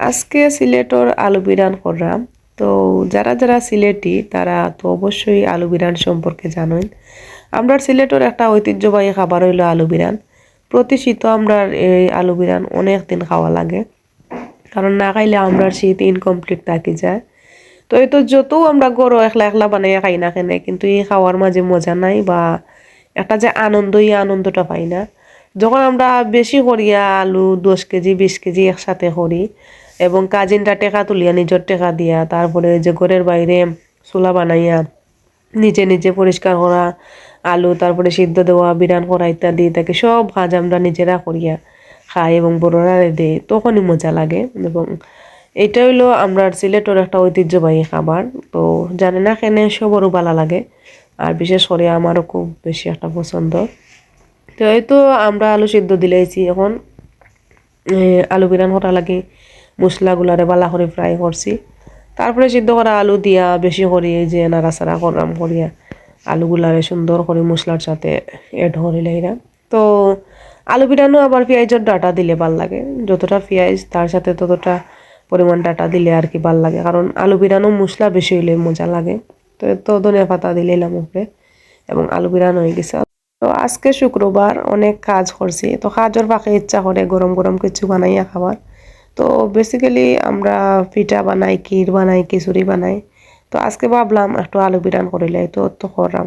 আজকে সিলেটর আলু বিরান করলাম তো যারা যারা সিলেটি, তারা তো অবশ্যই আলু বিরান সম্পর্কে জানেন আমরা সিলেটর একটা ঐতিহ্যবাহী খাবার হইল আলু বিরান। প্রতি শীত আমরা এই আলু বিরান অনেক দিন খাওয়া লাগে। কারণ না খাইলে আমরা শীত ইনকমপ্লিট থাকি যায়। তো এই তো যত আমরা গরু একলা একলা বানাইয়া খাই না কেনে, কিন্তু এই খাওয়ার মাঝে মজা নাই বা একটা যে আনন্দ এই আনন্দটা পাই না। যখন আমরা বেশি করিয়া আলু, দশ কেজি, বিশ কেজি একসাথে করি, এবং কাজিনটা টেকা তুলিয়া নিজের টেকা দিয়া, তারপরে যে ঘরের বাইরে চুলা বানাইয়া নিজে নিজে পরিষ্কার করা, আলু তারপরে সিদ্ধ দেওয়া, বিরান করা ইত্যাদি, তাকে সব কাজ আমরা নিজেরা করিয়া খাই এবং বড়রা দেই, তখনই মজা লাগে। এবং এটা হইল আমরা সিলেটের একটা ঐতিহ্যবাহী খাবার। তো জানি না কেন সবরও ভালো লাগে, আর বিশেষ করে আমারও খুব বেশি একটা পছন্দ। তো এই তো আমরা আলু সিদ্ধ দিলেছি এখন। আলু বিরান করা লাগে, মশলাগুলারে বালা করে ফ্রাই করছি। তারপরে সিদ্ধ করা আলু দিয়া বেশি করে, এই যে নাড়াচাড়া করলাম করিয়া আলুগুলারে সুন্দর করে মশলার সাথে এড করিলে এরা তো আলু বিরানো আবার পেঁয়াজের ডাটা দিলে ভালো লাগে, যতটা পেঁয়াজ তার সাথে ততটা পরিমাণ ডাটা দিলে আর কি ভালো লাগে, কারণ আলু বিরানো মশলা বেশি হইলে মজা লাগে। তো তো ধনিয়া পাতা দিলে এলাম উপরে, এবং আলু বিরানো হয়ে গেছে। তো আজকে শুক্রবার অনেক কাজ করছি। তো কাজের পাখে ইচ্ছা করে গরম গরম কিছু বানাইয়া খাবার। তো বেসিক্যালি আমরা পিঠা বানাই, ক্ষীর বানাই, খিচুড়ি বানাই। তো আজকে ভাবলাম একটু আলু বিরান করিলে তো তো করলাম।